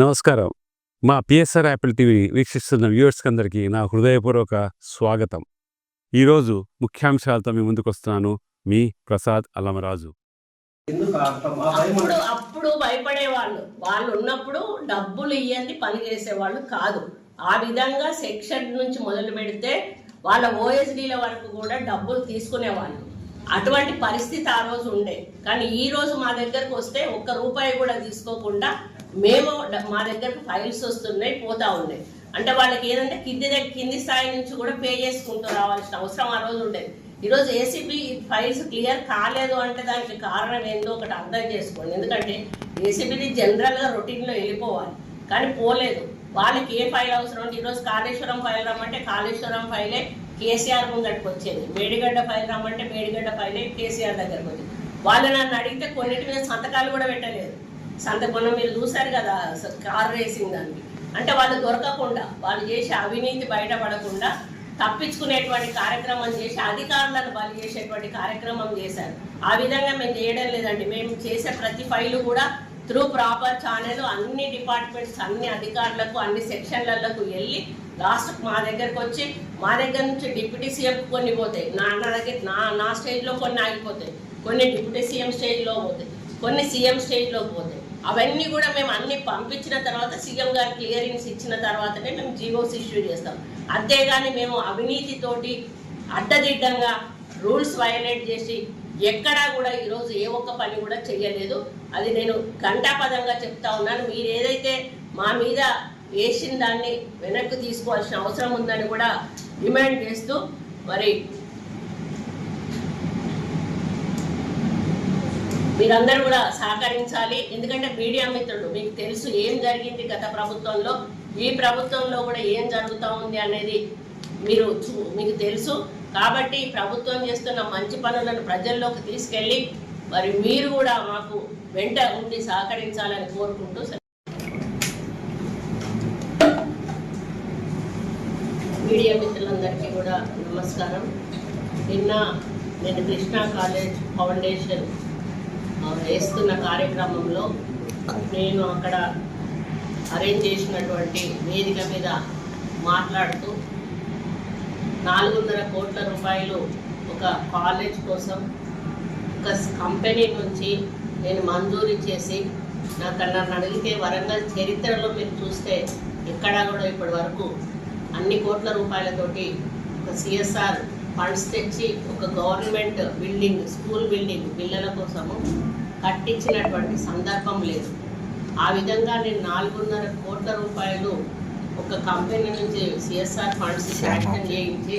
నమస్కారం. మా PSR Apple TV వీక్షిస్తున్న వ్యూవర్స్కి అందరికీ నా హృదయపూర్వక స్వాగతం. ఈరోజు ముఖ్యాంశాలతో మీ ముందుకు వస్తున్నాను మీ ప్రసాద్ అల్లమరాజు అప్పుడు అప్పుడు భయపడేవాళ్ళు. వాళ్ళు ఉన్నప్పుడు డబ్బులు ఇవ్వండి పని చేసేవాళ్ళు కాదు. ఆ విధంగా సెక్షన్ నుంచి మొదలు పెడితే వాళ్ళ ఓఎస్డీల వరకు కూడా డబ్బులు తీసుకునేవాళ్ళు. అటువంటి పరిస్థితి ఆ రోజు ఉండే. కానీ ఈ రోజు మా దగ్గరకు వస్తే ఒక్క రూపాయి కూడా తీసుకోకుండా మేము మా దగ్గరకు ఫైల్స్ వస్తున్నాయి పోతా ఉన్నాయి. అంటే వాళ్ళకి ఏదంటే కింది కింది స్థాయి నుంచి కూడా పే చేసుకుంటూ రావాల్సిన అవసరం ఆ రోజు ఉండేది. ఈరోజు ఏసీబీ ఫైల్స్ క్లియర్ కాలేదు అంటే దానికి కారణం ఏందో ఒకటి అర్థం చేసుకోండి. ఎందుకంటే ఏసీబీది జనరల్గా రొటీన్లో వెళ్ళిపోవాలి. కానీ పోలేదు. వాళ్ళకి ఏ ఫైల్ అవసరం అంటే ఈరోజు కాళేశ్వరం ఫైల్ రమ్మంటే కాళేశ్వరం ఫైలే కేసీఆర్ ముందటికి వచ్చేది. మేడిగడ్డ ఫైల్ రమ్మంటే మేడిగడ్డ ఫైలే కేసీఆర్ దగ్గరకు వచ్చేది. వాళ్ళు నన్ను అడిగితే కొన్నిటి మీద సంతకాలు కూడా పెట్టలేదు. సంతకొన్న మీరు చూశారు కదా కార్ రేసింగ్ దాన్ని అంటే వాళ్ళు దొరకకుండా వాళ్ళు చేసే అవినీతి బయటపడకుండా తప్పించుకునేటువంటి కార్యక్రమం చేసి అధికారులను బలి చేసేటువంటి కార్యక్రమం చేశారు. ఆ విధంగా మేము చేయడం లేదండి. మేము చేసే ప్రతి ఫైలు కూడా త్రూ ప్రాపర్ ఛానల్ అన్ని డిపార్ట్మెంట్స్ అన్ని అధికారులకు అన్ని సెక్షన్లకు వెళ్ళి లాస్ట్ మా దగ్గరకు వచ్చి మా దగ్గర నుంచి డిప్యూటీ సీఎం కొన్ని పోతాయి. నా నా దగ్గర నా నా స్టేజ్లో కొన్ని ఆగిపోతాయి. కొన్ని డిప్యూటీ సీఎం స్టేజ్లో పోతాయి. కొన్ని సీఎం స్టేజ్లో పోతాయి. అవన్నీ కూడా మేము అన్ని పంపించిన తర్వాత సీఎం గారు క్లియరెన్స్ ఇచ్చిన తర్వాతనే మేము జీవోస్ ఇష్యూ చేస్తాం. అంతేగాని మేము అవినీతితోటి అడ్డదిడ్డంగా రూల్స్ వయలేట్ చేసి ఎక్కడా కూడా ఈరోజు ఏ ఒక్క పని కూడా చెయ్యలేదు. అది నేను ఘంటాపదంగా చెప్తా ఉన్నాను. మీరు ఏదైతే మా మీద వేసిన దాన్ని వెనక్కి తీసుకోవాల్సిన అవసరం ఉందని కూడా డిమాండ్ చేస్తూ మరి మీరందరూ కూడా సహకరించాలి. ఎందుకంటే మీడియా మిత్రులు మీకు తెలుసు ఏం జరిగింది గత ప్రభుత్వంలో ఈ ప్రభుత్వంలో కూడా ఏం జరుగుతూ ఉంది అనేది మీరు చూ- మీకు తెలుసు. కాబట్టి ప్రభుత్వం చేస్తున్న మంచి పనులను ప్రజల్లోకి తీసుకెళ్ళి మరి మీరు కూడా మాకు వెంట ఉండి సహకరించాలని కోరుకుంటూ మీడియా మిత్రులందరికీ కూడా నమస్కారం. నిన్న నేను కృష్ణా కాలేజ్ ఫౌండేషన్ చేస్తున్న వేస్తున్న కార్యక్రమంలో నేను అక్కడ అరేంజ్ చేసినటువంటి వేదిక మీద మాట్లాడుతూ నాలుగున్నర కోట్ల రూపాయలు ఒక కాలేజ్ కోసం ఒక కంపెనీ నుంచి నేను మంజూరు చేసి నాకు నన్ను అడిగితే వరంగల్ చరిత్రలో మీరు చూస్తే ఎక్కడా కూడా ఇప్పటి వరకు అన్ని కోట్ల రూపాయలతోటి ఒక సిఎస్ఆర్ ఫండ్స్ తెచ్చి ఒక గవర్నమెంట్ బిల్డింగ్ స్కూల్ బిల్డింగ్ పిల్లల కోసము కట్టించినటువంటి సందర్భం లేదు. ఆ విధంగా నేను నాలుగున్నర కోట్ల రూపాయలు ఒక కంపెనీ నుంచి సిఎస్ఆర్ ఫండ్స్ శాంక్షన్ చేయించి